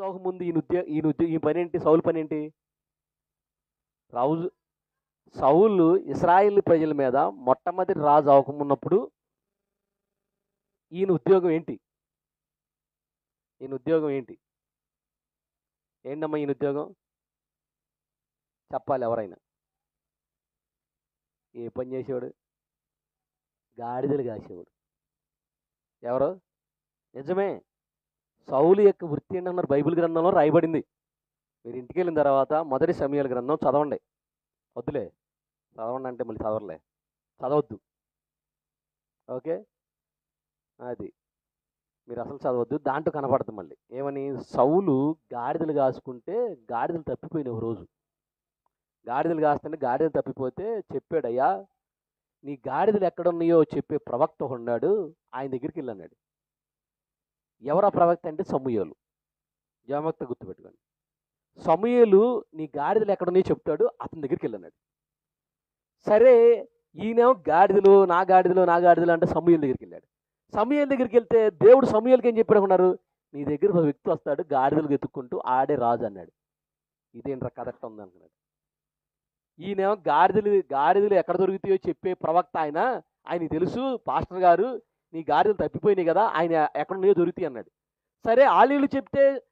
రాజు ముందు ఈయన ఉద్యోగ ఈయన ఉద్యోగ ఈ పని ఏంటి సౌలు పని ఏంటి రాజు సౌలు ఇస్రాయిల్ ప్రజల మీద మొట్టమొదటి రాజు అవకమున్నప్పుడు ఈయన ఉద్యోగం ఏంటి? ఈయన ఉద్యోగం ఏంటి? ఏంటమ్మా ఈయన ఉద్యోగం? చెప్పాలి ఎవరైనా. ఏ పని చేసేవాడు? గాడిదలు కాసేవాడు. ఎవరు? నిజమే. సౌలు యొక్క వృత్తి ఏంటన్నారు? బైబిల్ గ్రంథంలో రాయబడింది. మీరు ఇంటికి వెళ్ళిన తర్వాత మొదటి సమయాల గ్రంథం చదవండి. వద్దులే. చదవండి అంటే మళ్ళీ చదవలే చదవద్దు. ఓకే? అది. మీరు అసలు చదవద్దు. దాంట్లో కనపడుతుంది మళ్ళీ. ఏమని? సౌలు గాడిదలు కాసుకుంటే గాడిదలు తప్పిపోయినాయి ఒక రోజు. గాడిదలు కాస్తుంటే గాడిదలు తప్పిపోతే చెప్పాడయ్యా నీ గాడిదలు ఎక్కడున్నాయో చెప్పే ప్రవక్త ఉన్నాడు. ఆయన దగ్గరికి వెళ్ళన్నాడు. ఎవరా ప్రవక్త అంటే సమూయేలు. జామక్త గుర్తుపెట్టుకోండి. సమూయేలు నీ గాడిదలు ఎక్కడున్నాయో చెప్తాడు అతని దగ్గరికి వెళ్ళన్నాడు. సరే ఈయనేమో గాడిదలు నా గాడిదలు నా గాడిదలు అంటే సమూయేలు దగ్గరికి వెళ్ళాడు. సమూయేలు దగ్గరికి వెళ్తే దేవుడు సమూయేలకి ఏం చెప్పాడు ఉన్నారు నీ దగ్గర ఒక వ్యక్తి వస్తాడు గాడిదలు ఎత్తుక్కుంటూ ఆడే రాజు అన్నాడు. ఇదేంట్రా కరెక్ట్ ఉంది అనుకున్నాడు. ఈయనేమో గాడిదలు గాడిదలు ఎక్కడ దొరుకుతాయో చెప్పే ప్రవక్త ఆయన. ఆయన తెలుసు పాస్టర్ గారు నీ గాడిదలు తప్పిపోయినాయి కదా ఆయన ఎక్కడ ఉన్నాయో దొరుకుతాయి అన్నాడు. సరే ఆలీలు చెప్తే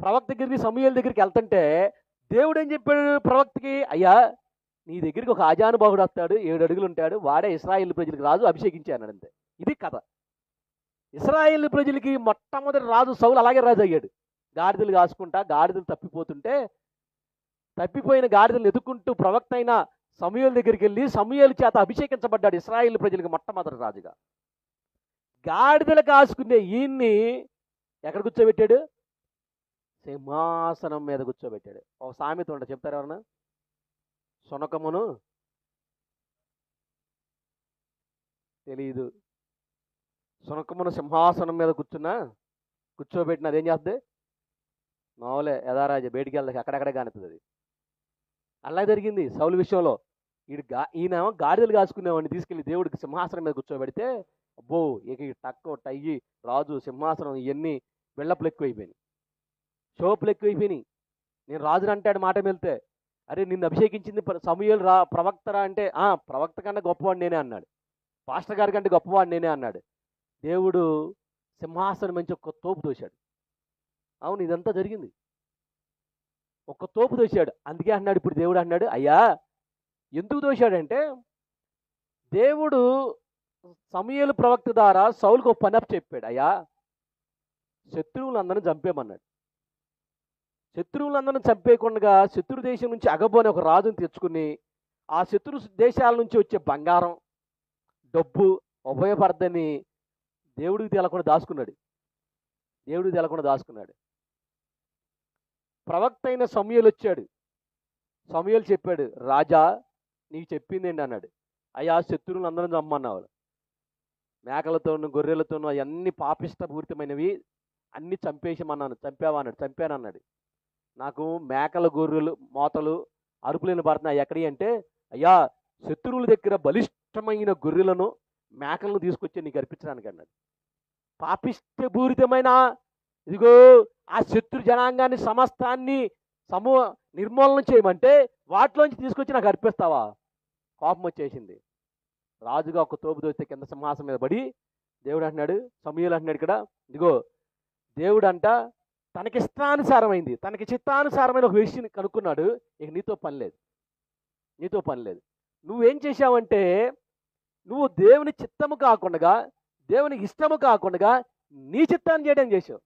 ప్రవక్త దగ్గరికి సమూహల దగ్గరికి వెళ్తుంటే దేవుడు ఏం చెప్పాడు ప్రవక్తకి? అయ్యా నీ దగ్గరికి ఒక ఆజానుబాహుడు వస్తాడు ఏడు అడుగులు ఉంటాడు వాడే ఇస్రాయిల్ ప్రజలకు రాజు అభిషేకించి అన్నాడు అంతే. ఇది కథ. ఇస్రాయిల్ ప్రజలకి మొట్టమొదటి రాజు సౌలు అలాగే రాజు అయ్యాడు. గాడిదలు కాసుకుంటా గాడిదలు తప్పిపోతుంటే తప్పిపోయిన గాడిదలు ఎదుక్కుంటూ ప్రవక్త అయిన సమూహల దగ్గరికి వెళ్ళి సమూహల చేత అభిషేకించబడ్డాడు ఇస్రాయిల్ ప్రజలకు మొట్టమొదటి రాజుగా. గాడిదలు కాసుకునే ఈయన్ని ఎక్కడ కూర్చోబెట్టాడు? సింహాసనం మీద కూర్చోబెట్టాడు. ఒక సామెత ఉంట చెప్తారు ఎవరన్నా? సునకమును తెలీదు. సునకమును సింహాసనం మీద కూర్చున్నా కూర్చోబెట్టిన అదేం చేస్తుంది? మామూలే యథారాజ బయటికి వెళ్ళక అక్కడక్కడే కానుతుంది అది. అలా జరిగింది సౌలు విషయంలో. ఈడు గా ఈయన గాడిదలు కాసుకునేవాడిని తీసుకెళ్ళి దేవుడికి సింహాసనం మీద కూర్చోబెడితే అబ్బో! ఇక ఈ టక్కు టయ్యి రాజు సింహాసనం ఇవన్నీ బిళ్ళప్పులు ఎక్కువైపోయినాయి షోపులు ఎక్కువైపోయినాయి నేను రాజుని అంటాడు మాట వెళ్తే అరే నిన్ను అభిషేకించింది సమూహలు రా ప్రవక్తరా అంటే ఆ ప్రవక్త కన్నా గొప్పవాడు నేనే అన్నాడు. పాస్టర్ గారి కంటే గొప్పవాడు నేనే అన్నాడు. దేవుడు సింహాసనం మంచి ఒక తోపు తోశాడు. అవును ఇదంతా జరిగింది. ఒక్క తోపు తోశాడు. అందుకే అన్నాడు ఇప్పుడు దేవుడు అన్నాడు అయ్యా ఎందుకు తోశాడంటే దేవుడు సమయలు ప్రవక్త ద్వారా సౌలుకు ఒక పని అప్ చెప్పాడు అయ్యా శత్రువులందరిని చంపేమన్నాడు శత్రువులందరిని చంపేయకుండా శత్రు దేశం నుంచి అగబోని ఒక రాజును తెచ్చుకుని ఆ శత్రు దేశాల నుంచి వచ్చే బంగారం డబ్బు ఉపయోగపడదని దేవుడికి తెలకుండా దాచుకున్నాడు. దేవుడికి తెలకుండా దాచుకున్నాడు. ప్రవక్త అయిన సమయలు వచ్చాడు. సమయలు చెప్పాడు రాజా నీకు చెప్పింది ఏంటి? అన్నాడు. అయ్యా శత్రువులు అందరం చమ్మన్నావు మేకలతోనూ గొర్రెలతోనూ అవన్నీ పాపిష్టపూరితమైనవి. అన్నీ చంపేసామన్నాను చంపావా అన్నాడు చంపాను అన్నాడు నాకు మేకల గొర్రెలు మోతలు అరుపులేని పడుతున్నాయి ఎక్కడి అంటే అయ్యా శత్రువుల దగ్గర బలిష్టమైన గొర్రెలను మేకలను తీసుకొచ్చి నీకు అర్పించడానికి అన్నాడు. పాపిష్టపూరితమైన ఇదిగో ఆ శత్రు జనాంగాన్ని సమస్తాన్ని సమూహ నిర్మూలన చేయమంటే వాటిలోంచి తీసుకొచ్చి నాకు అర్పిస్తావా? కోపం వచ్చేసింది రాజుగా ఒక తోపు దోస్తే కింద సింహాసం మీద పడి దేవుడు అంటున్నాడు సమూహలు అంటున్నాడు ఇక్కడ ఇదిగో దేవుడు అంట తనకి ఇష్టానుసారమైంది తనకి చిత్తానుసారమైన ఒక విషయం కనుక్కున్నాడు ఇక నీతో పని లేదు నీతో పని లేదు. నువ్వేం చేశావంటే నువ్వు దేవుని చిత్తము కాకుండా దేవునికి ఇష్టము కాకుండా నీ చిత్తాన్ని చేయడం చేసావు